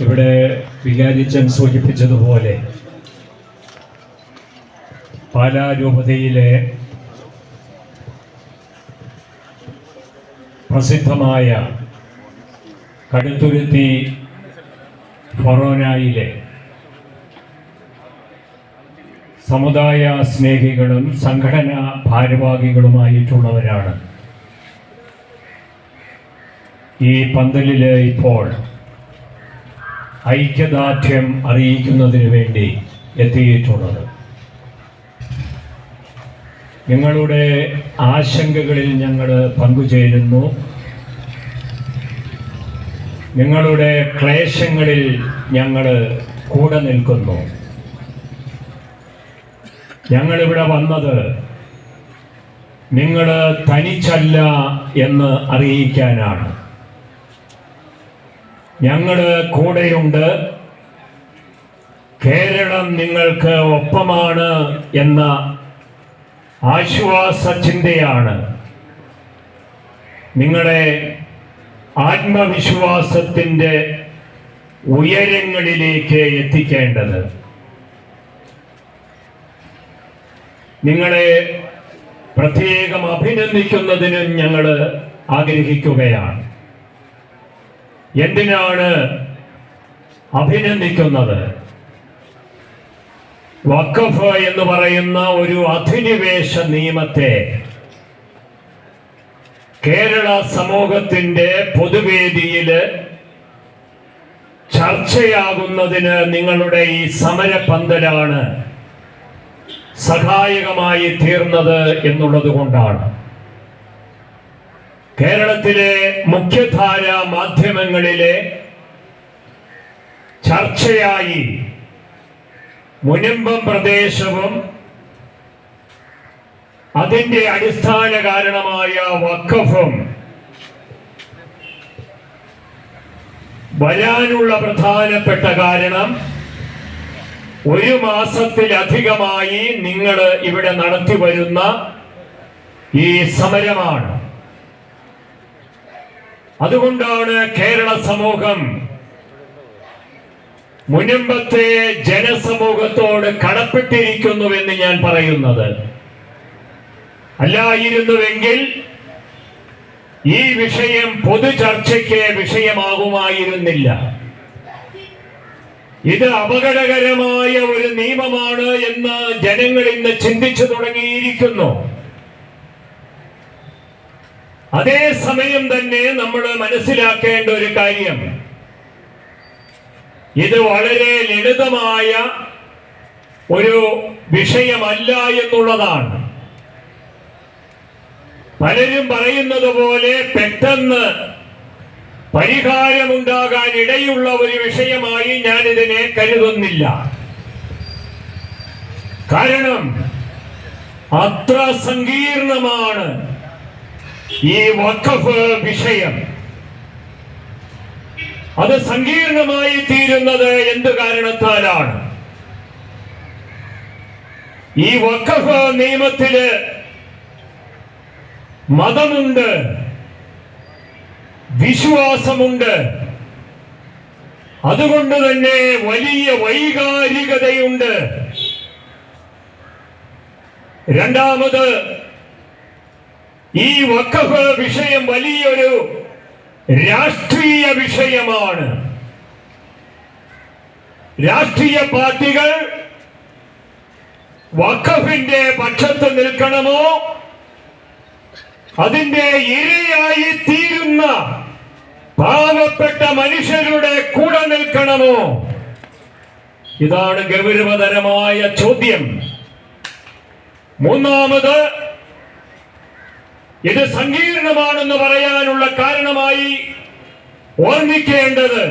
ഇവിടെ വികാരിച്ചൻ സൂചിപ്പിച്ചതുപോലെ പാലാ രൂപതയിലെ പ്രസിദ്ധമായ കടുത്തുരുത്തി ഫൊറോനായിലെ സമുദായ സ്നേഹികളും സംഘടനാ ഭാരവാഹികളുമായിട്ടുള്ളവരാണ്. ഈ പന്തലിൽ ഇപ്പോൾ ഐക്യദാർഢ്യം അറിയിക്കുന്നതിന് വേണ്ടി എത്തിയിട്ടുള്ളത്. നിങ്ങളുടെ ആശങ്കകളിൽ ഞങ്ങൾ പങ്കുചേരുന്നു. നിങ്ങളുടെ ക്ലേശങ്ങളിൽ ഞങ്ങൾ കൂടെ നിൽക്കുന്നു. ഞങ്ങളിവിടെ വന്നത് നിങ്ങൾ തനിച്ചല്ല എന്ന് അറിയിക്കാനാണ്. ഞങ്ങൾ കൂടെയുണ്ട്. കേരളം നിങ്ങൾക്ക് ഒപ്പമാണ് എന്ന ആശ്വാസ ചിന്തയാണ് നിങ്ങളെ ആത്മവിശ്വാസത്തിന്റെ ഉയരങ്ങളിലേക്ക് എത്തിക്കേണ്ടത്. നിങ്ങളെ പ്രത്യേകം അഭിനന്ദിക്കുന്നതിനും ഞങ്ങൾ ആഗ്രഹിക്കുകയാണ്. എന്തിനാണ് അഭിനന്ദിക്കുന്നത്? വഖഫ് എന്ന് പറയുന്ന ഒരു അധിനിവേശ നിയമത്തെ കേരള സമൂഹത്തിന്റെ പൊതുവേദിയിൽ ചർച്ചയാകുന്നതിന് നിങ്ങളുടെ ഈ സമരപന്തലാണ് സഹായകമായി തീർന്നത് എന്നുള്ളത് കൊണ്ടാണ്. കേരളത്തിലെ മുഖ്യധാര മാധ്യമങ്ങളിലെ ചർച്ചയായി മുനമ്പം പ്രദേശവും അതിന്റെ അടിസ്ഥാന കാരണമായ വക്കഫും വരാനുള്ള പ്രധാനപ്പെട്ട കാരണം ഒരു മാസത്തിലധികമായി നിങ്ങൾ ഇവിടെ നടത്തി വരുന്ന ഈ സമരമാണ്. അതുകൊണ്ടാണ് കേരള സമൂഹം മുനമ്പത്തെ ജനസമൂഹത്തോട് കടപ്പെട്ടിരിക്കുന്നുവെന്ന് ഞാൻ പറയുന്നത്. അല്ലായിരുന്നുവെങ്കിൽ ഈ വിഷയം പൊതു ചർച്ചയ്ക്ക് വിഷയമാകുമായിരുന്നില്ല. ഇത് അപകടകരമായ ഒരു നിയമമാണ് എന്ന് ജനങ്ങൾ ഇന്ന് ചിന്തിച്ചു തുടങ്ങിയിരിക്കുന്നു. അതേസമയം തന്നെ നമ്മൾ മനസ്സിലാക്കേണ്ട ഒരു കാര്യം. ഇത് വളരെ ലളിതമായ ഒരു വിഷയമല്ല എന്നുള്ളതാണ്. പലരും പറയുന്നത് പോലെ പെട്ടെന്ന് പരിഹാരമുണ്ടാകാൻ ഇടയുള്ള ഒരു വിഷയമായി ഞാൻ ഇതിനെ കരുതുന്നില്ല. കാരണം അത്ര സങ്കീർണമാണ്. ഈ വഖഫ് വിഷയം അത് സങ്കീർണമായി തീരുന്നത് എന്ത് കാരണത്താലാണ്? ഈ വഖഫ് നിയമത്തിൽ മതമുണ്ട് വിശ്വാസമുണ്ട്. അതുകൊണ്ട് തന്നെ വലിയ വൈകാരികതയുണ്ട്. രണ്ടാമത് ഈ വഖഫ് വിഷയം വലിയൊരു രാഷ്ട്രീയ വിഷയമാണ്. രാഷ്ട്രീയ പാർട്ടികൾ വഖഫിന്റെ പക്ഷത്ത് നിൽക്കണമോ? അതിന്റെ ഇരയായി തീരുന്ന പാവപ്പെട്ട മനുഷ്യരുടെ കൂടെ നിൽക്കണമോ? ഇതാണ് ഗൗരവതരമായ ചോദ്യം. മൂന്നാമത് ഇത് സങ്കീർണമാണെന്ന് പറയാനുള്ള കാരണമായി ഓർമ്മിക്കേണ്ടത്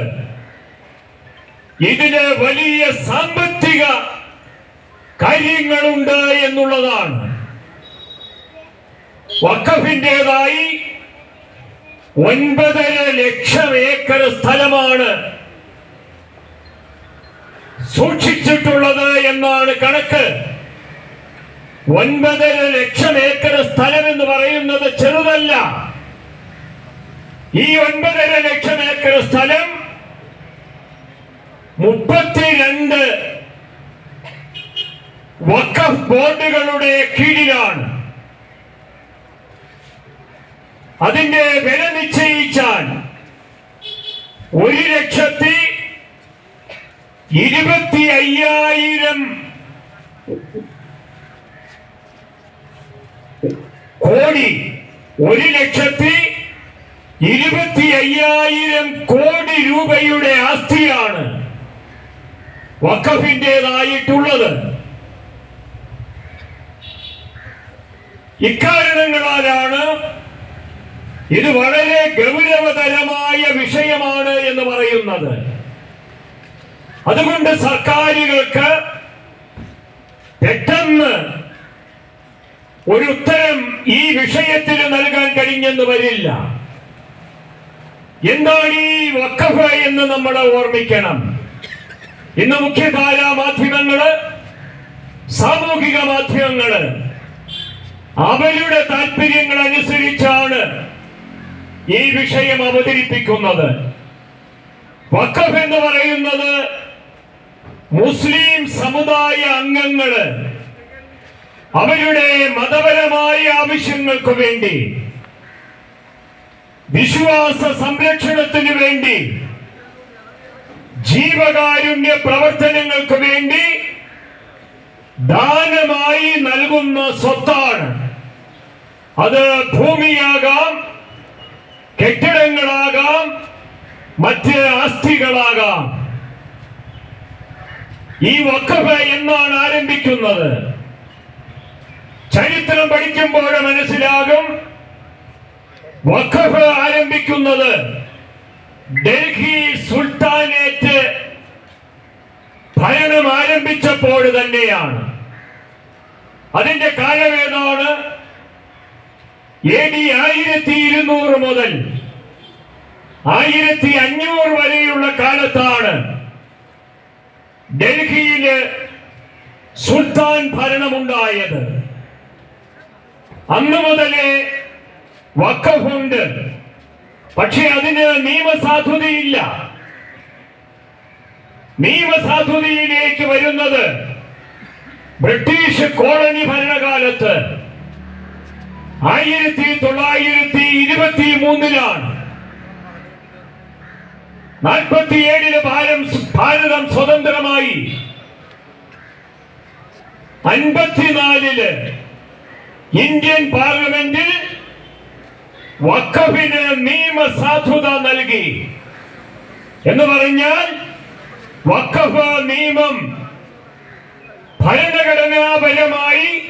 ഇതിന് വലിയ സാമ്പത്തിക കാര്യങ്ങളുണ്ട് എന്നുള്ളതാണ്. വഖഫിന്റെതായി ഒൻപതര ലക്ഷം ഏക്കർ സ്ഥലമാണ് സൂക്ഷിച്ചിട്ടുള്ളത് എന്നാണ് കണക്ക്. ഒൻപതര ലക്ഷം ഏക്കർ സ്ഥലം എന്ന് പറയുന്നത് ചെറുതല്ല. ഈ ഒൻപതര ലക്ഷം ഏക്കർ സ്ഥലം മുപ്പത്തിരണ്ട് വക്കഫ് ബോർഡുകളുടെ കീഴിലാണ്. അതിന്റെ വില നിശ്ചയിച്ചാൽ ഒരു ലക്ഷത്തി ഇരുപത്തി അയ്യായിരം കോടി ഒരു ലക്ഷത്തി ഇരുപത്തി അയ്യായിരം കോടി രൂപയുടെ ആസ്തിയാണ് വഖഫിന്റെതായിട്ടുള്ളത്. ഇക്കാരണങ്ങളാലാണ് ഇത് വളരെ ഗൗരവതരമായ വിഷയമാണ് എന്ന് പറയുന്നത്. അതുകൊണ്ട് സർക്കാരുകൾക്ക് പെട്ടെന്ന് ഒരു ഉത്തരം ഈ വിഷയത്തിന് നൽകാൻ കഴിഞ്ഞെന്ന് വരില്ല. എന്താണ് ഈ വക്കഫ് എന്ന് നമ്മൾ ഓർമ്മിക്കണം. ഇന്ന് മുഖ്യധാര മാധ്യമങ്ങൾ സാമൂഹിക മാധ്യമങ്ങൾ അവരുടെ താല്പര്യങ്ങൾ അനുസരിച്ചാണ് ഈ വിഷയം അവതരിപ്പിക്കുന്നത്. വക്കഫ് എന്ന് പറയുന്നത് മുസ്ലിം സമുദായ അംഗങ്ങൾ അവരുടെ മതപരമായ ആവശ്യങ്ങൾക്ക് വേണ്ടി വിശ്വാസ സംരക്ഷണത്തിന് വേണ്ടി ജീവകാരുണ്യ പ്രവർത്തനങ്ങൾക്ക് വേണ്ടി ദാനമായി നൽകുന്ന സ്വത്താണ്. അത് ഭൂമിയാകാം കെട്ടിടങ്ങളാകാം മറ്റ് ആസ്തികളാകാം. ഈ വക്കഫ എന്നാണ് ആരംഭിക്കുന്നത്. ചരിത്രം പഠിക്കുമ്പോൾ മനസ്സിലാകും. വഖഫ് ആരംഭിക്കുന്നത് ഡൽഹി സുൽത്താനേറ്റ് ഭരണം ആരംഭിച്ചപ്പോൾ തന്നെയാണ്. അതിന്റെ കാലമേതാണ് എ ഡി ആയിരത്തി ഇരുന്നൂറ് മുതൽ ആയിരത്തി അഞ്ഞൂറ് വരെയുള്ള കാലത്താണ് ഡൽഹിയിൽ സുൽത്താൻ ഭരണമുണ്ടായത്. അന്ന് മുതലേ വക്കഫുണ്ട്. പക്ഷെ അതിന് നിയമസാധുതയില്ല. നിയമസാധുതയിലേക്ക് വരുന്നത് ബ്രിട്ടീഷ് കോളനി ഭരണകാലത്ത് ആയിരത്തി തൊള്ളായിരത്തി ഇരുപത്തി മൂന്നിലാണ് നാൽപ്പത്തിയേഴിൽ ഭാരം ഭാരതം സ്വതന്ത്രമായി. അൻപത്തിനാലിൽ ഇന്ത്യൻ പാർലമെന്റിൽ വഖഫിന് നിയമസാധുത നൽകി. എന്ന് പറഞ്ഞാൽ വഖഫ് നിയമം ഭരണഘടനാപരമായി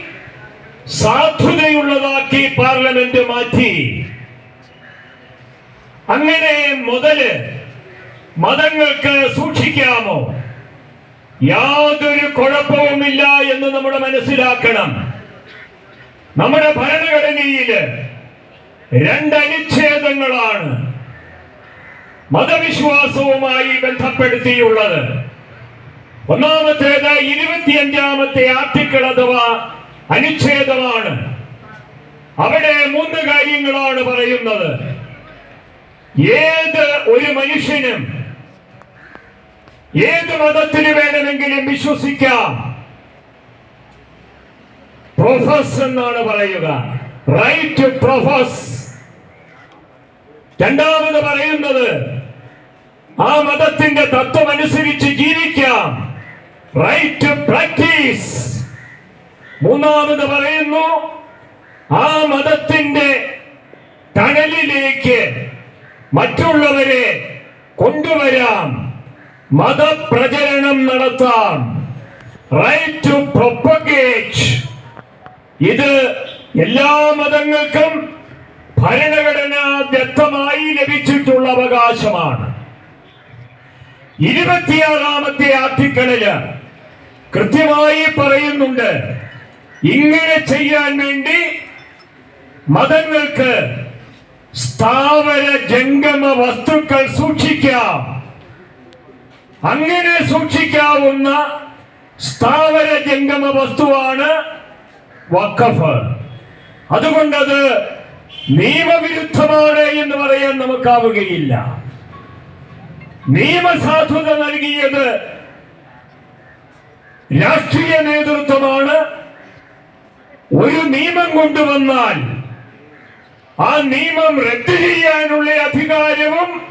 സാധുതയുള്ളതാക്കി പാർലമെന്റ് മാറ്റി. അങ്ങനെ മുതൽ മതങ്ങൾക്ക് സൂക്ഷിക്കാമോ? യാതൊരു കുഴപ്പവുമില്ല എന്ന് നമ്മൾ മനസ്സിലാക്കണം. നമ്മുടെ ഭരണഘടനയിൽ രണ്ടനുച്ഛേദങ്ങളാണ് മതവിശ്വാസവുമായി ബന്ധപ്പെടുത്തിയുള്ളത്. ഒന്നാമത്തേത് ഇരുപത്തിയഞ്ചാമത്തെ ആർട്ടിക്കിൾ അഥവാ അനുച്ഛേദമാണ്. അവിടെ മൂന്ന് കാര്യങ്ങളാണ് പറയുന്നത്. ഏത് ഒരു മനുഷ്യനും ഏത് മതത്തിന് വേണമെങ്കിലും വിശ്വസിക്കാം. പ്രൊഫസ് എന്നാണ് പറയുക. റൈറ്റ് പ്രൊഫസ് രണ്ടാമത് പറയുന്നത് ആ മതത്തിന്റെ തത്വം അനുസരിച്ച് ജീവിക്കാം. റൈറ്റ് പ്രാക്ടീസ് മൂന്നാമത് പറയുന്നു ആ മതത്തിന്റെ തണലിലേക്ക് മറ്റുള്ളവരെ കൊണ്ടുവരാം. മതപ്രചരണം നടത്താം. റൈറ്റ് ടു പ്രൊപ്പഗേറ്റ് ഇത് എല്ലാ മതങ്ങൾക്കും ഭരണഘടന വ്യക്തമായി ലഭിച്ചിട്ടുള്ള അവകാശമാണ്. ഇരുപത്തിയാറാമത്തെ ആർട്ടിക്കിളിൽ കൃത്യമായി പറയുന്നുണ്ട് ഇങ്ങനെ ചെയ്യാൻ വേണ്ടി മതങ്ങൾക്ക് സ്ഥാവര ജംഗമ വസ്തുക്കൾ സൂക്ഷിക്കാം. അങ്ങനെ സൂക്ഷിക്കാവുന്ന സ്ഥാവര ജംഗമ വസ്തുവാണ് വഖഫ്. അതുകൊണ്ടത് നിയമവിരുദ്ധമാണ് എന്ന് പറയാൻ നമുക്കാവുകയില്ല. നിയമസാധുത നൽകിയത് രാഷ്ട്രീയ നേതൃത്വമാണ്. ഒരു നിയമം കൊണ്ടുവന്നാൽ ആ നിയമം റദ്ദ് ചെയ്യാനുള്ള അധികാരവും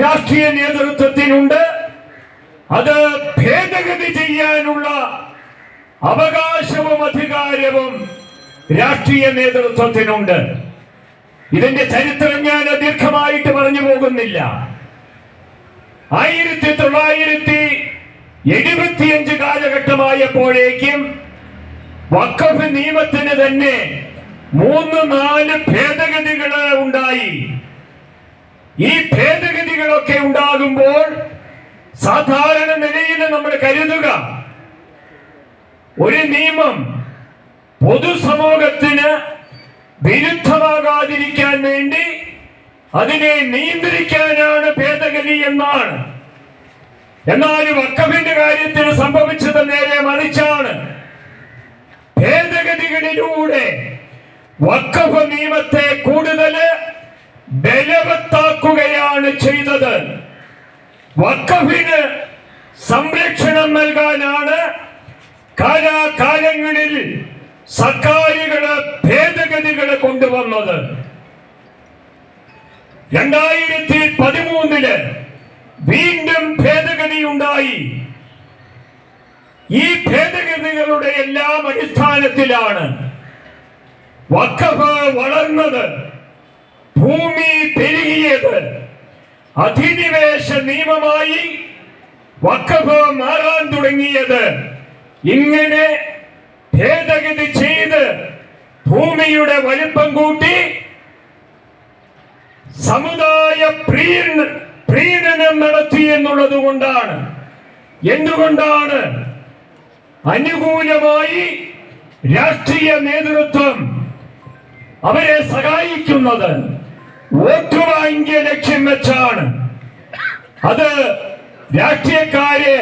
രാഷ്ട്രീയ നേതൃത്വത്തിനുണ്ട്. അത് ഭേദഗതി ചെയ്യാനുള്ള അവകാശവും അധികാരവും രാഷ്ട്രീയ നേതൃത്വത്തിനുണ്ട്. ഇതിന്റെ ചരിത്രം ഞാൻ ദീർഘമായിട്ട് പറഞ്ഞു പോകുന്നില്ല. ആയിരത്തി തൊള്ളായിരത്തി എഴുപത്തിയഞ്ച് കാലഘട്ടമായപ്പോഴേക്കും വക്കഫ് നിയമത്തിന് തന്നെ മൂന്ന് നാല് ഭേദഗതികൾ ഉണ്ടായി. ഈ ഭേദഗതികളൊക്കെ ഉണ്ടാകുമ്പോൾ സാധാരണ നിലയിൽ നമ്മൾ കരുതുക ഒരു നിയമം പൊതുസമൂഹത്തിന് വിരുദ്ധമാകാതിരിക്കാൻ വേണ്ടി അതിനെ നിയന്ത്രിക്കാനാണ് ഭേദഗതി എന്നാണ്. എന്നാൽ വക്കഫിന്റെ കാര്യത്തിൽ സംഭവിച്ചത് നേരെ മറിച്ചാണ്. ഭേദഗതികളിലൂടെ വക്കഫ് നിയമത്തെ കൂടുതൽ ബലവത്താക്കുകയാണ് ചെയ്തത്. വക്കഫിന് സംരക്ഷണം നൽകാനാണ് കാലാകാലങ്ങളിൽ സർക്കാരുകൾ ഭേദഗതികൾ കൊണ്ടുവന്നത് രണ്ടായിരത്തി പതിമൂന്നിൽ വീണ്ടും ഭേദഗതി ഉണ്ടായി ഈ ഭേദഗതികളുടെ എല്ലാം അടിസ്ഥാനത്തിലാണ് വഖഫ് വളർന്നത് ഭൂമി പെരുകിയത്. അധിനിവേശ നിയമമായി വഖഫ് മാറാൻ തുടങ്ങിയത്. ഇങ്ങനെ ഭേദഗതി ചെയ്ത് ഭൂമിയുടെ വലിപ്പം കൂട്ടി സമുദായ പ്രീണ പ്രീണനം നടത്തി എന്നുള്ളത് കൊണ്ടാണ്. എന്തുകൊണ്ടാണ്? അനുകൂലമായി രാഷ്ട്രീയ നേതൃത്വം അവരെ സഹായിക്കുന്നത്? വോട്ട് വാങ്ങിയ ലക്ഷ്യം വെച്ചാണ്. അത് രാഷ്ട്രീയക്കാര്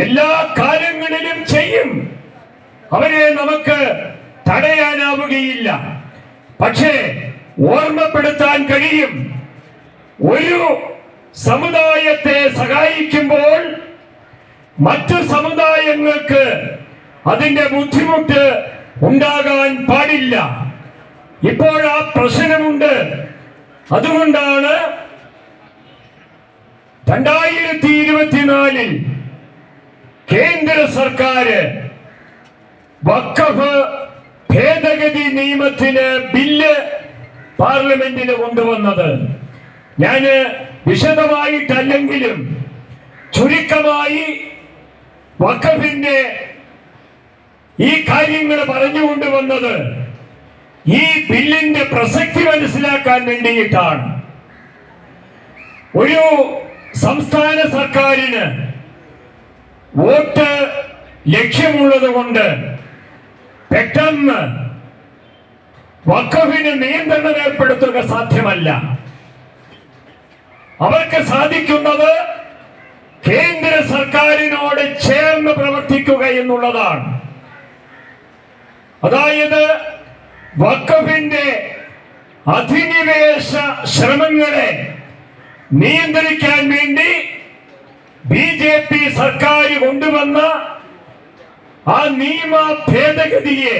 എല്ലാ കാലങ്ങളിലും ചെയ്യും. അവരെ നമുക്ക് തടയാനാവുകയില്ല. പക്ഷേ ഓർമ്മപ്പെടുത്താൻ കഴിയും. ഒരു സമുദായത്തെ സഹായിക്കുമ്പോൾ മറ്റു സമുദായങ്ങൾക്ക് അതിന്റെ ബുദ്ധിമുട്ട് ഉണ്ടാകാൻ പാടില്ല. ഇപ്പോൾ ആ പ്രശ്നമുണ്ട്. അതുകൊണ്ടാണ് രണ്ടായിരത്തി ഇരുപത്തിനാലിൽ കേന്ദ്ര സർക്കാർ വക്കഫ് ഭേദഗതി നിയമത്തിന് ബില്ല് പാർലമെന്റിന് കൊണ്ടുവന്നത്. ഞാൻ വിശദമായിട്ടല്ലെങ്കിലും ചുരുക്കമായി വക്കഫിന്റെ ഈ കാര്യങ്ങൾ പറഞ്ഞുകൊണ്ടുവന്നത് ഈ ബില്ലിന്റെ പ്രസക്തി മനസ്സിലാക്കാൻ വേണ്ടിയിട്ടാണ്. ഒരു സംസ്ഥാന സർക്കാരിന് വോട്ട് ലക്ഷ്യമുള്ളത് കൊണ്ട് പെട്ടെന്ന് വഖഫിന് നിയന്ത്രണം ഏർപ്പെടുത്തുക സാധ്യമല്ല. അവർക്ക് സാധിക്കുന്നത് കേന്ദ്ര സർക്കാരിനോട് ചേർന്ന് പ്രവർത്തിക്കുക എന്നുള്ളതാണ്. അതായത് വഖഫിന്റെ അധിനിവേശ ശ്രമങ്ങളെ നിയന്ത്രിക്കാൻ വേണ്ടി ബി ജെ പി സർക്കാർ കൊണ്ടുവന്ന ആ നിയമ ഭേദഗതിയെ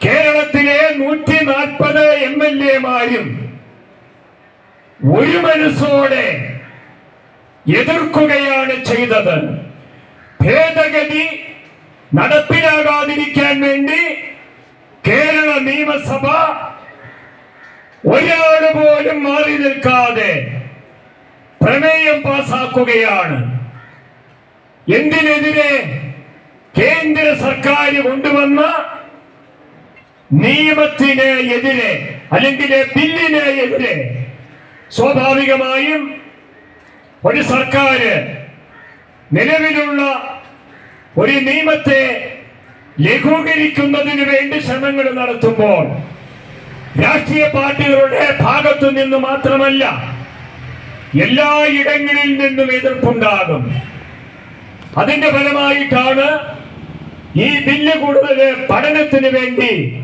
കേരളത്തിലെ നൂറ്റി നാൽപ്പത് എം എൽ എമാരും ഒരു മനസ്സോടെ എതിർക്കുകയാണ് ചെയ്തത്. ഭേദഗതി നടപ്പിലാകാതിരിക്കാൻ വേണ്ടി കേരള നിയമസഭ ഒരാൾ പോലും മാറി നിൽക്കാതെ പ്രമേയം പാസാക്കുകയാണ്. എന്തിനെതിരെ കേന്ദ്ര സർക്കാർ കൊണ്ടുവന്ന നിയമത്തിന് എതിരെ അല്ലെങ്കിൽ ബില്ലിന് എതിരെ സ്വാഭാവികമായും ഒരു സർക്കാർ നിലവിലുള്ള ഒരു നിയമത്തെ ലഘൂകരിക്കുന്നതിന് വേണ്ടി ശ്രമങ്ങൾ നടത്തുമ്പോൾ രാഷ്ട്രീയ പാർട്ടികളുടെ ഭാഗത്തു നിന്ന് മാത്രമല്ല എല്ലാ ഇടങ്ങളിൽ നിന്നും എതിർപ്പുണ്ടാകും. അതിന്റെ ഫലമായിട്ടാണ് ഈ ബില്ല് കൂടുതൽ പഠനത്തിന് വേണ്ടി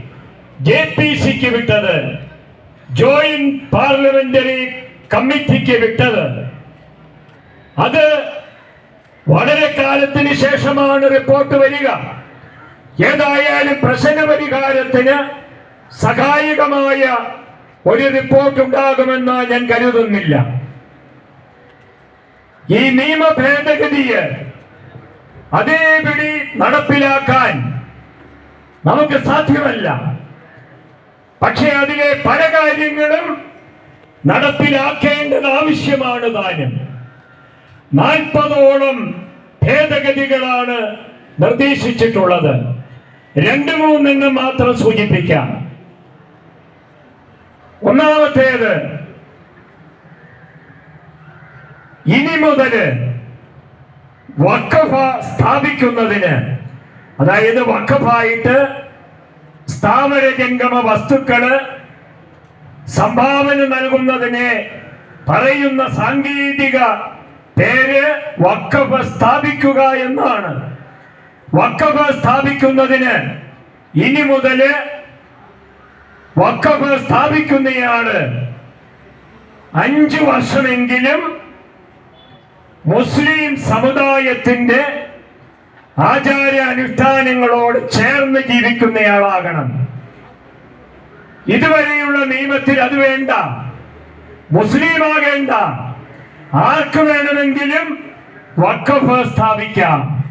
ജെ പി സിക്ക് വിട്ടത് ജോയിന്റ് പാർലമെന്ററി കമ്മിറ്റിക്ക് വിട്ടത്. അത് വളരെ കാലത്തിന് ശേഷമാണ് റിപ്പോർട്ട് വരിക. ഏതായാലും പ്രശ്ന പരിഹാരത്തിന് സഹായകമായ ഒരു റിപ്പോർട്ട് ഉണ്ടാകുമെന്ന് ഞാൻ കരുതുന്നില്ല. ഈ നിയമ ഭേദഗതിയെ അതേപടി നടപ്പിലാക്കാൻ നമുക്ക് സാധ്യമല്ല. പക്ഷേ അതിലെ പല കാര്യങ്ങളും നടപ്പിലാക്കേണ്ടത് ആവശ്യമാണ് താനും. നാൽപ്പതോളം ഭേദഗതികളാണ് നിർദ്ദേശിച്ചിട്ടുള്ളത്. രണ്ടു മൂന്നെണ്ണം മാത്രം സൂചിപ്പിക്കാം. ഒന്നാമത്തേത് ഇനി മുതൽ വക്കഫ സ്ഥാപിക്കുന്നതിന് അതായത് വഖഫായിട്ട് സ്ഥാവര ജംഗമ വസ്തുക്കൾ സംഭാവന നൽകുന്നതിനെ പറയുന്ന സാങ്കേതിക പേര് വക്കഫ് സ്ഥാപിക്കുക എന്നാണ്. വക്കഫ് സ്ഥാപിക്കുന്നതിന് ഇനി മുതൽ വക്കഫ് സ്ഥാപിക്കുന്നയാൾ അഞ്ചു വർഷമെങ്കിലും മുസ്ലിം സമുദായത്തിന്റെ ആചാര അനുഷ്ഠാനങ്ങളോട് ചേർന്ന് ജീവിക്കുന്നയാളാകണം. ഇതുവരെയുള്ള നിയമത്തിൽ അത് വേണ്ട. മുസ്ലിം ആകേണ്ട ആർക്ക് വേണമെങ്കിലും വക്കഫ് സ്ഥാപിക്കാം.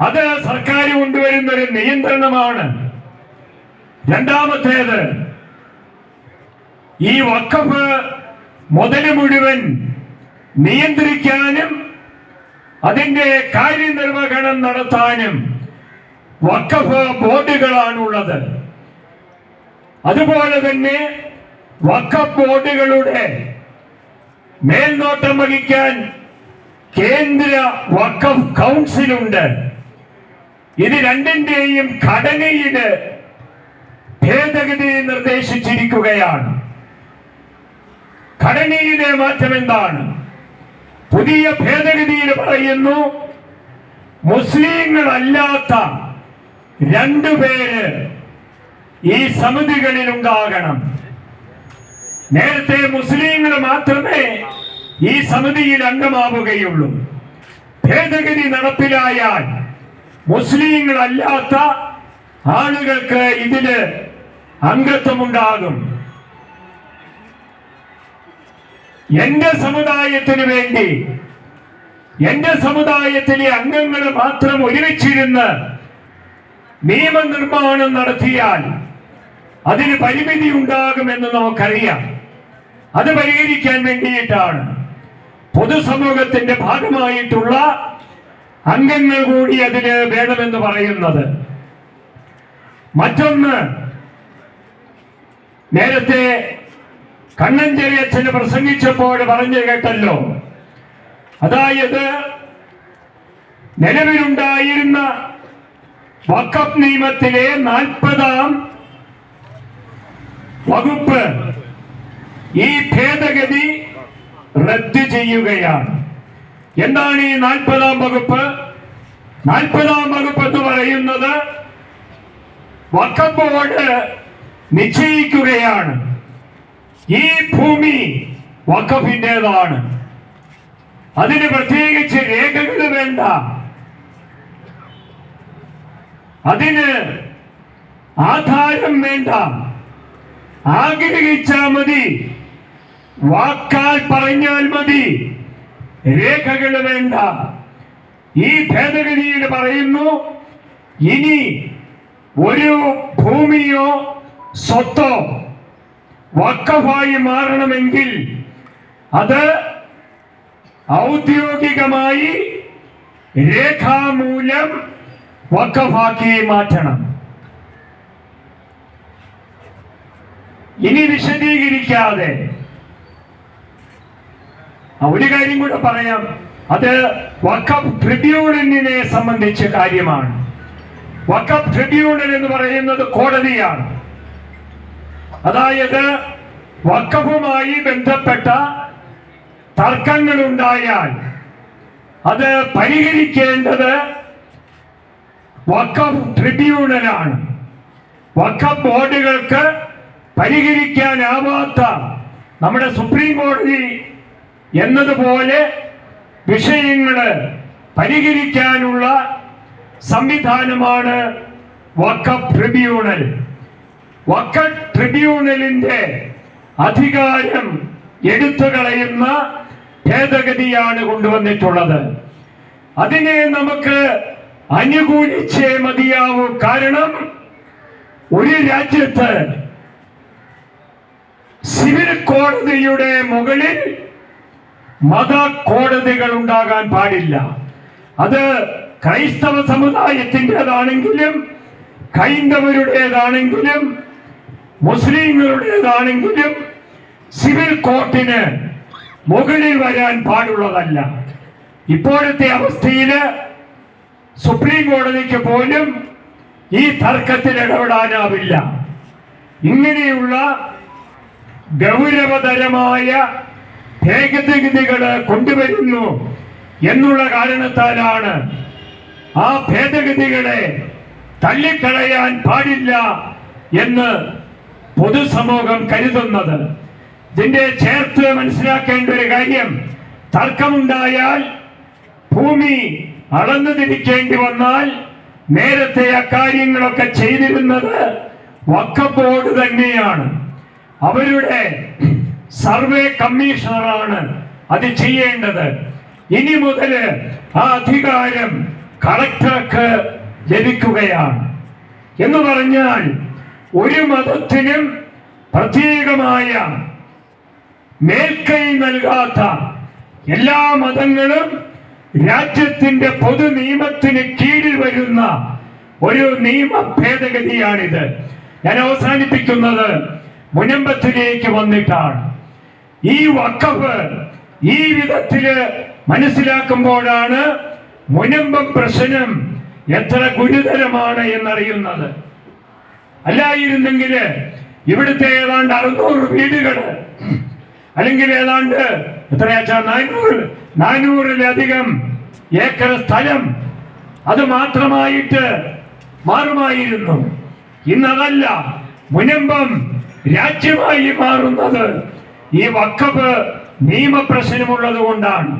അത് സർക്കാർ കൊണ്ടുവരുന്ന ഒരു നിയന്ത്രണമാണ്. രണ്ടാമത്തേത് ഈ വക്കഫ് മുതൽ മുഴുവൻ നിയന്ത്രിക്കാനും അതിന്റെ കാര്യനിർവഹണം നടത്താനും വക്കഫ് ബോർഡുകളാണുള്ളത്. അതുപോലെ തന്നെ വക്കഫ് ബോർഡുകളുടെ മേൽനോട്ടം വഹിക്കാൻ കേന്ദ്ര വക്കഫ് കൗൺസിലുണ്ട്. ഇത് രണ്ടിന്റെയും ഘടനയിൽ ഭേദഗതി നിർദ്ദേശിച്ചിരിക്കുകയാണ്. ഘടനയിലെ മാറ്റം എന്താണ്? പുതിയ ഭേദഗതിയിൽ പറയുന്നു മുസ്ലിങ്ങളല്ലാത്ത രണ്ടു പേര് ഈ സമിതികളിൽ ഉണ്ടാകണം നേരത്തെ മുസ്ലിങ്ങൾ മാത്രമേ ഈ സമിതിയിൽ അംഗമാവുകയുള്ളൂ. ഭേദഗതി നടപ്പിലായാൽ മുസ്ലിങ്ങളല്ലാത്ത ആളുകൾക്ക് ഇതിൽ അംഗത്വമുണ്ടാകും. എന്റെ സമുദായത്തിന് വേണ്ടി എന്റെ സമുദായത്തിലെ അംഗങ്ങൾ മാത്രം ഒരുമിച്ചിരുന്ന് നിയമനിർമ്മാണം നടത്തിയാൽ അതിന് പരിമിതി ഉണ്ടാകുമെന്ന് നമുക്കറിയാം. അത് പരിഹരിക്കാൻ വേണ്ടിയിട്ടാണ് പൊതുസമൂഹത്തിന്റെ ഭാഗമായിട്ടുള്ള അംഗങ്ങൾ കൂടി അതിന് വേണമെന്ന് പറയുന്നത്. മറ്റൊന്ന് നേരത്തെ കണ്ണഞ്ചേരി അച്ഛന് പ്രസംഗിച്ചപ്പോൾ പറഞ്ഞു കേട്ടല്ലോ. അതായത് നിലവിലുണ്ടായിരുന്ന വക്കഫ് നിയമത്തിലെ നാൽപ്പതാം വകുപ്പ് ഈ ഭേദഗതി റദ്ദ് ചെയ്യുകയാണ്. എന്താണ് ഈ നാൽപ്പതാം വകുപ്പ്? നാൽപ്പതാം വകുപ്പ് എന്ന് പറയുന്നത് വക്കഫ് നിശ്ചയിക്കുകയാണ്. ഈ ഭൂമി വക്കഫിന്റെതാണ് അതിന് പ്രത്യേകിച്ച് രേഖകൾ വേണ്ട. അതിന് ആധാരം വേണ്ട. ആഗ്രഹിച്ചാൽ മതി. വാക്കാൽ പറഞ്ഞാൽ മതി. രേഖകൾ വേണ്ട. ഈ ഭേദഗതിയിൽ പറയുന്നു ഇനി ഒരു ഭൂമിയോ സ്വത്തോ വക്കഫായി മാറണമെങ്കിൽ അത് ഔദ്യോഗികമായി രേഖാമൂലം വക്കഫാക്കി മാറ്റണം. ഇനി വിശദീകരിക്കാതെ ഒരു കാര്യം കൂടെ പറയാം. അത് വക്കഫ് ട്രിബ്യൂണലിനെ സംബന്ധിച്ച കാര്യമാണ്. വക്കഫ് ട്രിബ്യൂണൽ എന്ന് പറയുന്നത് കോടതിയാണ്. അതായത് വക്കഫുമായി ബന്ധപ്പെട്ട തർക്കങ്ങൾ ഉണ്ടായാൽ അത് പരിഹരിക്കേണ്ടത് വക്കഫ് ട്രിബ്യൂണലാണ്. വക്കഫ് ബോർഡുകൾക്ക് പരിഹരിക്കാനാവാത്ത നമ്മുടെ സുപ്രീം കോടതി എന്നതുപോലെ വിഷയങ്ങൾ പരിഹരിക്കാനുള്ള സംവിധാനമാണ് വക്കഫ് ട്രിബ്യൂണൽ. വക്കഫ് ട്രിബ്യൂണലിന്റെ അധികാരം എടുത്തു കളയുന്ന ഭേദഗതിയാണ് കൊണ്ടുവന്നിട്ടുള്ളത്. അതിനെ നമുക്ക് അനുകൂലിച്ചേ മതിയാവൂ. കാരണം ഒരു രാജ്യത്ത് സിവിൽ കോടതിയുടെ മുകളിൽ മത കോടതികൾ ഉണ്ടാകാൻ പാടില്ല. അത് ക്രൈസ്തവ സമുദായത്തിന്റെതാണെങ്കിലും ഹൈന്ദവരുടേതാണെങ്കിലും മുസ്ലിങ്ങളുടേതാണെങ്കിലും സിവിൽ കോർട്ടിന് മുകളിൽ വരാൻ പാടുള്ളതല്ല. ഇപ്പോഴത്തെ അവസ്ഥയിൽ സുപ്രീം കോടതിക്ക് പോലും ഈ തർക്കത്തിൽ ഇടപെടാനാവില്ല. ഇങ്ങനെയുള്ള ഗൗരവതരമായ ഭേദഗതികൾ കൊണ്ടുവരുന്നു എന്നുള്ള കാരണത്താലാണ് ആ ഭേദഗതികളെ തള്ളിക്കളയാൻ പാടില്ല എന്ന് പൊതുസമൂഹം കരുതുന്നത്. ഇതിന്റെ ചേർത്ത് മനസ്സിലാക്കേണ്ട ഒരു കാര്യം തർക്കമുണ്ടായാൽ ഭൂമി അളന്നു തിരിക്കേണ്ടി വന്നാൽ നേരത്തെ അക്കാര്യങ്ങളൊക്കെ ചെയ്തിരുന്നത് ബോർഡ് തന്നെയാണ്. അവരുടെ സർവേ കമ്മീഷണറാണ് അത് ചെയ്യേണ്ടത്. ഇനി മുതൽ ആ അധികാരം കളക്ടർക്ക് ലഭിക്കുകയാണ്. എന്ന് പറഞ്ഞാൽ ഒരു മതത്തിനും പ്രത്യേകമായ മേൽക്കൈ നൽകാത്ത എല്ലാ മതങ്ങളും രാജ്യത്തിന്റെ പൊതു നിയമത്തിന് കീഴിൽ വരുന്ന ഒരു നിയമ ഭേദഗതിയാണിത്. ഞാൻ അവസാനിപ്പിക്കുന്നത് മുനമ്പത്തിലേക്ക് വന്നിട്ടാണ്. ഈ വക്കഫ് ഈ വിധത്തിൽ മനസ്സിലാക്കുമ്പോഴാണ് മുനമ്പം പ്രശ്നം എത്ര ഗുരുതരമാണ് എന്നറിയുന്നത്. അല്ലായിരുന്നെങ്കിൽ ഇവിടുത്തെ ഏതാണ്ട് അറുന്നൂറ് വീടുകൾ അല്ലെങ്കിൽ ഏതാണ്ട് എത്രയാച്ചാ നാനൂറ് നാനൂറിലധികം ഏക്കർ സ്ഥലം അത് മാത്രമായിട്ട് മാറുമായിരുന്നു. ഇന്നതല്ല മുനമ്പം രാജ്യമായി മാറുന്നത്. ഈ വക്കപ്പ് നിയമപ്രശ്നമുള്ളത് കൊണ്ടാണ്.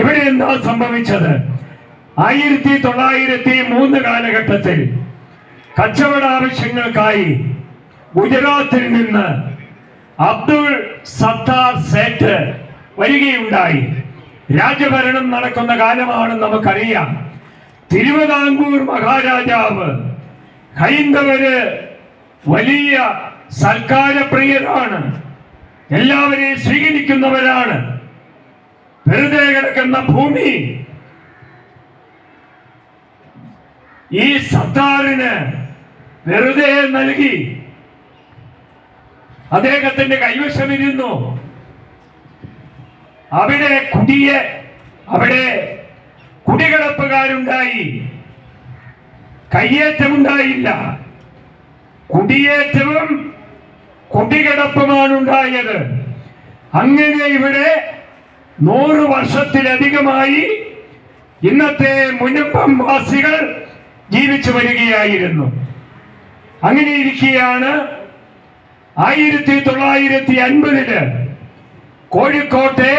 ഇവിടെ എന്താ സംഭവിച്ചത്? ആയിരത്തി തൊള്ളായിരത്തി മൂന്ന് കാലഘട്ടത്തിൽ കച്ചവട ആവശ്യങ്ങൾക്കായി ഗുജറാത്തിൽ നിന്ന് അബ്ദുൾ സത്താർ സേറ്റ് വരികയുണ്ടായി. രാജഭരണം നടക്കുന്ന കാലമാണ് നമുക്കറിയാം. തിരുവിതാംകൂർ മഹാരാജാവ് ഹൈന്ദവര് വലിയ സൽക്കാരപ്രിയരാണ് എല്ലാവരെയും സ്വീകരിക്കുന്നവരാണ്. വെറുതെ കിടക്കുന്ന ഭൂമി. ഈ സത്താറിന് വെറുതെ നൽകി. അദ്ദേഹത്തിന്റെ കൈവശമിരുന്നു അവിടെ കുടിയെ അവിടെ കുടികളപ്പുകാരുണ്ടായി കയ്യേറ്റമുണ്ടായില്ല. കുടിയേറ്റവും കുടികിടപ്പുമാണ് ഉണ്ടായത് അങ്ങനെ ഇവിടെ നൂറ് വർഷത്തിലധികമായി ഇന്നത്തെ മുനപ്പം വാസികൾ ജീവിച്ചു വരികയായിരുന്നു. അങ്ങനെ ഇരിക്കുകയാണ് ആയിരത്തി തൊള്ളായിരത്തി അൻപതിൽ കോഴിക്കോട്ടെ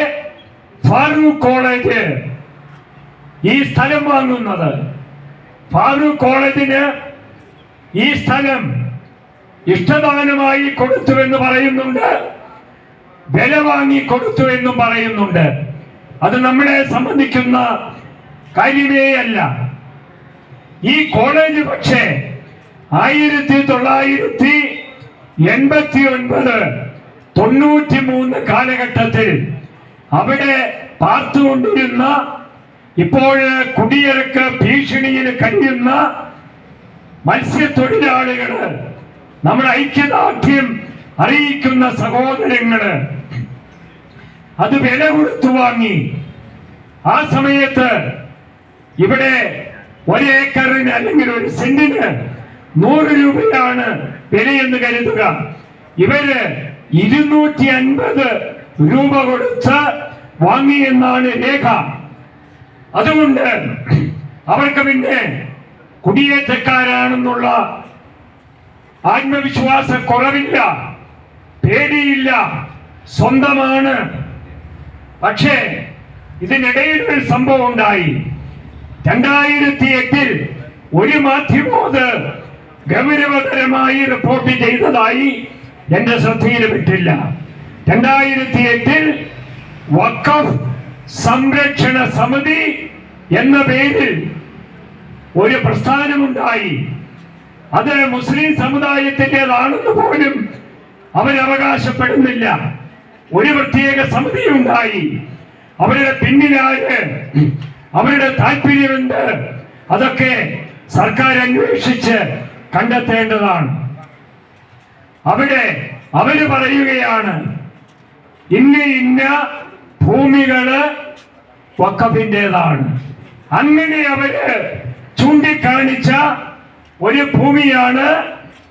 ഫാറൂഖ് കോളേജ് ഈ സ്ഥലം വാങ്ങുന്നത്. ഫാറൂഖ് കോളേജിന് ഈ സ്ഥലം ഇഷ്ടദാനമായി കൊടുത്തു എന്ന് പറയുന്നുണ്ട്. വില വാങ്ങി കൊടുത്തു എന്നും പറയുന്നുണ്ട്. അത് നമ്മളെ സംബന്ധിക്കുന്ന കാര്യമേ അല്ല ഈ കോളേജ് പക്ഷേ ആയിരത്തി തൊള്ളായിരത്തി എൺപത്തി ഒൻപത് തൊണ്ണൂറ്റി മൂന്ന് കാലഘട്ടത്തിൽ അവിടെ പാർത്തുകൊണ്ടിരുന്ന ഇപ്പോൾ കുടിയിറക്ക് ഭീഷണിയിൽ കഴിയുന്ന മത്സ്യത്തൊഴിലാളികൾ നമ്മുടെ ഐക്യദാർഢ്യം അറിയിക്കുന്ന സഹോദരങ്ങൾ അത് വില കൊടുത്തു വാങ്ങി. ആ സമയത്ത് ഇവിടെ ഒരേക്കറിന് അല്ലെങ്കിൽ ഒരു സെന്റിന് നൂറ് രൂപയാണ് വിലയെന്ന് കരുതുക. ഇവർ ഇരുന്നൂറ്റി അൻപത് രൂപ കൊടുത്ത് വാങ്ങിയെന്നാണ് രേഖ. അതുകൊണ്ട് അവർക്ക് പിന്നെ കുടിയേറ്റക്കാരാണെന്നുള്ള ആത്മവിശ്വാസ കുറവില്ല പേടിയില്ല സ്വന്തമാണ്. പക്ഷേ ഇതിനിടയിൽ ഒരു സംഭവം ഉണ്ടായി. രണ്ടായിരത്തി എട്ടിൽ ഒരു മാധ്യമം ഗൗരവതരമായി റിപ്പോർട്ട് ചെയ്തതായി എന്റെ ശ്രദ്ധയിൽപ്പെട്ടില്ല രണ്ടായിരത്തി എട്ടിൽ വഖഫ് സംരക്ഷണ സമിതി എന്ന പേരിൽ ഒരു പ്രസ്ഥാനമുണ്ടായി. അത് മുസ്ലിം സമുദായത്തിന്റെതാണെന്ന് പോലും അവരവകാശപ്പെടുന്നില്ല ഒരു പ്രത്യേക സമിതി ഉണ്ടായി അവരുടെ പിന്നിലാര് അവരുടെ താല്പര്യമുണ്ട്. അതൊക്കെ സർക്കാർ അന്വേഷിച്ച് കണ്ടെത്തേണ്ടതാണ്. അവിടെ അവർ പറയുകയാണ് ഇന്ന ഇന്ന ഭൂമികൾ വക്കഫിന്റെതാണ് അങ്ങനെ അവർ ചൂണ്ടിക്കാണിച്ച ഒരു ഭൂമിയാണ്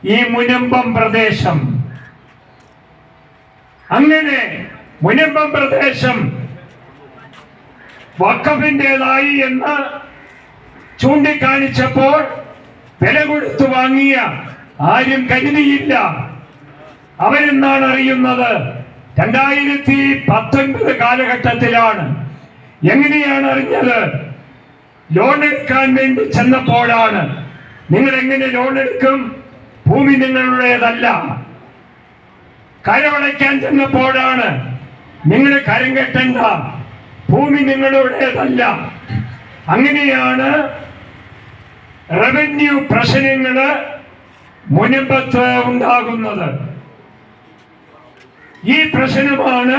ഈ മുനമ്പം പ്രദേശം. അങ്ങനെ മുനമ്പം പ്രദേശം വക്കഫിന്റെതായി എന്ന് ചൂണ്ടിക്കാണിച്ചപ്പോൾ വില കൊടുത്തു വാങ്ങിയ ആരും കരുതിയില്ല. അവരെന്നാണ് അറിയുന്നത്? രണ്ടായിരത്തി പത്തൊൻപത് കാലഘട്ടത്തിലാണ്. എങ്ങനെയാണ് അറിഞ്ഞത്? ലോൺ എടുക്കാൻ വേണ്ടി ചെന്നപ്പോഴാണ്. നിങ്ങൾ എങ്ങനെ ലോൺ എടുക്കും? ഭൂമി നിങ്ങളുടേതല്ല. കരമടയ്ക്കാൻ ചെന്നപ്പോഴാണ്. നിങ്ങൾ കരം കെട്ടണ്ട ഭൂമി നിങ്ങളുടേതല്ല. അങ്ങനെയാണ് റവന്യൂ പ്രശ്നങ്ങൾ മുനമ്പത്ത് ഉണ്ടാകുന്നത്. ഈ പ്രശ്നമാണ്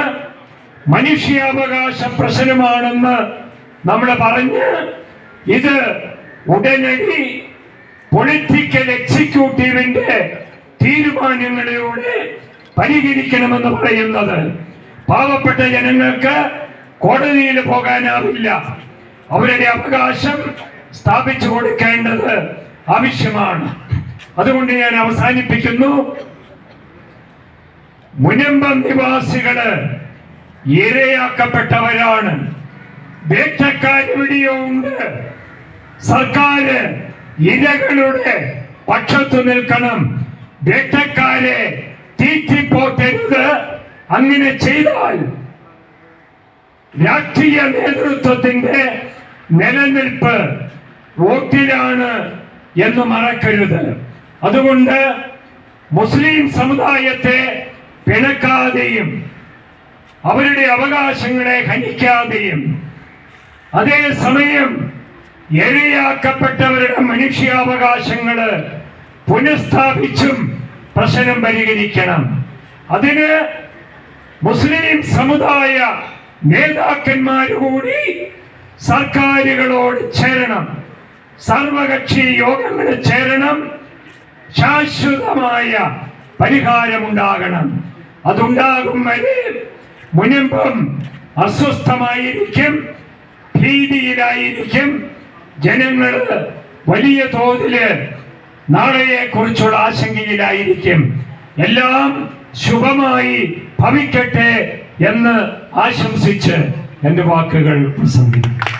മനുഷ്യാവകാശ പ്രശ്നമാണെന്ന് നമ്മൾ പറഞ്ഞ് ഇത് ഉടനടി പൊളിറ്റിക്കൽ എക്സിക്യൂട്ടീവിന്റെ തീരുമാനങ്ങളിലൂടെ പരിഹരിക്കണമെന്ന് പറയുന്നത്. പാവപ്പെട്ട ജനങ്ങൾക്ക് കോടതിയിൽ പോകാനാവില്ല. അവരുടെ അവകാശം സ്ഥാപിച്ചു കൊടുക്കേണ്ടത് ആവശ്യമാണ്. അതുകൊണ്ട് ഞാൻ അവസാനിപ്പിക്കുന്നു. മുനമ്പം നിവാസികൾ ഇരയാക്കപ്പെട്ടവരാണ്. ഉണ്ട്. സർക്കാര് ഇരകളുടെ പക്ഷത്തു നിൽക്കണം. വേട്ടക്കാരെ തീറ്റിപ്പോട്ടരുത് അങ്ങനെ ചെയ്താൽ രാഷ്ട്രീയ നേതൃത്വത്തിന്റെ നിലനിൽപ്പ് വോട്ടിലാണ് എന്ന് മറക്കരുത്. അതുകൊണ്ട് മുസ്ലിം സമുദായത്തെ പിണക്കാതെയും അവരുടെ അവകാശങ്ങളെ ഹനിക്കാതെയും അതേസമയം എരയാക്കപ്പെട്ടവരുടെ മനുഷ്യാവകാശങ്ങൾ പുനഃസ്ഥാപിച്ചും പ്രശ്നം പരിഹരിക്കണം. അതിന് മുസ്ലിം സമുദായ നേതാക്കന്മാർ കൂടി സർക്കാരുകളോട് ചേരണം. സർവകക്ഷി യോഗങ്ങളിൽ ചേരണം. ശാശ്വതമായ പരിഹാരമുണ്ടാകണം. അതുണ്ടാകും വരെ മുനമ്പം അസ്വസ്ഥമായിരിക്കും ഭീതിയിലായിരിക്കും. ജനങ്ങൾ വലിയ തോതിൽ നാളെയെ കുറിച്ചുള്ള ആശങ്കയിലായിരിക്കും. എല്ലാം ശുഭമായി ഭവിക്കട്ടെ എന്ന് ആശംസിച്ച് എന്റെ വാക്കുകൾ പ്രസംഗിക്കും